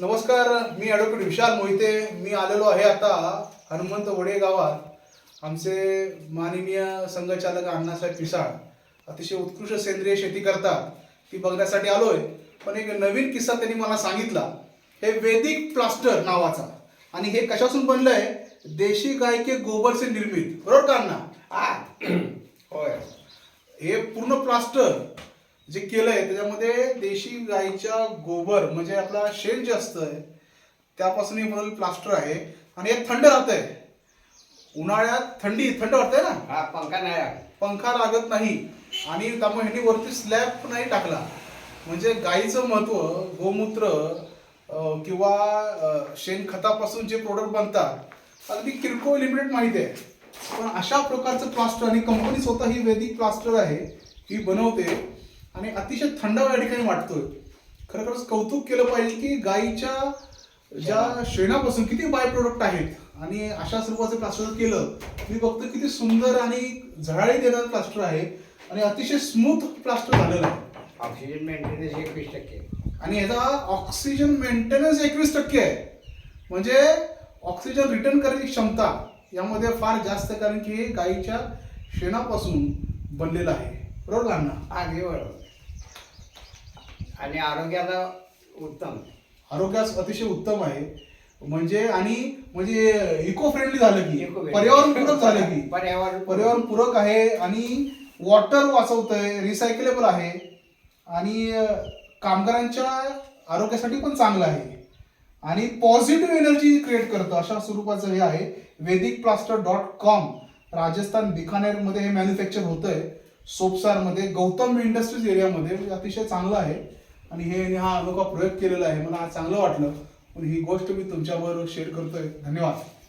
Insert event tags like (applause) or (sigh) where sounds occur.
नमस्कार मी ॲडव्होकेट विशाल मोहिते. मी आलेलो आहे आता हनुमंत वडे गावात. आमचे माननीय संघचालक अण्णासाहेब पिसाळ अतिशय उत्कृष्ट सेंद्रिय शेती करतात. ती बघण्यासाठी आलोय. पण एक नवीन किस्सा त्यांनी मला सांगितला. हे वेदिक प्लास्टर नावाचा. आणि हे कशापासून बनलंय? देशी गाय के गोबर से निर्मित. बरोबर का अण्णा? (clears throat) होय. हे पूर्ण प्लास्टर जे केलंय त्याच्यामध्ये देशी गाईच्या गोबर म्हणजे आपला शेण जे असतं त्यापासून हे बनवलेलं प्लास्टर आहे. आणि हे थंड राहतंय. उन्हाळ्यात थंडी थंड वाटतंय ना? हा पंखा नाही. पंखा लागत नाही. आणि त्यामुळे ह्यांनी वरती स्लॅब नाही टाकला. म्हणजे गाईचं महत्त्व गोमूत्र अं, किंवा अं, शेणखतापासून जे प्रोडक्ट बनतात अगदी किरकोळ लिमिटेड माहिती आहे. पण अशा प्रकारचं प्लास्टर आणि कंपनी स्वतः ही वैदिक प्लास्टर आहे ही बनवते. आणि अतिशय थंडावा या ठिकाणी वाटतोय. खरोखरच कौतुक केलं पाहिजे की गाईच्या ज्या शेणापासून किती बाय प्रोडक्ट आहेत आणि अशा स्वरूपाचं प्लास्टर केलं मी बघतो किती सुंदर आणि झळाळी देणारं प्लास्टर आहे आणि अतिशय स्मूथ प्लास्टर झालेलं आहे. ऑक्सिजन मेंटेनन्स एकवीस टक्के. आणि याचा ऑक्सिजन मेंटेनन्स एकवीस टक्के आहे. म्हणजे ऑक्सिजन रिटर्न करण्याची क्षमता यामध्ये फार जास्त कारण की हे गाईच्या शेणापासून बनलेलं आहे. बरोबर अगदी बरोबर आणि आरोग्याला उत्तम. आरोग्यास अतिशय उत्तम आहे. म्हणजे आणि म्हणजे इको फ्रेंडली झालं की. Eco-friendly. पर्यावरण पूरक झालं की. पर्यावरण पर्यावरण पूरक आहे आणि वॉटर वाचवतंय रिसायकलेबल आहे. आणि अं, कामगारांच्या आरोग्यासाठी पण चांगलं आहे. आणि पॉझिटिव्ह एनर्जी क्रिएट करतं अशा स्वरूपाचं हे आहे. Vedic plaster dot com Rajasthan बिकानेरमध्ये हे मॅन्युफॅक्चर होतंय. सोपसारमध्ये गौतम इंडस्ट्रीज एरियामध्ये म्हणजे अतिशय चांगलं आहे. आणि हे हा अनोखा प्रयोग केलेला आहे. मला आज चांगलं वाटलं. पण ही गोष्ट मी तुमच्याबरोबर शेअर करतोय. धन्यवाद.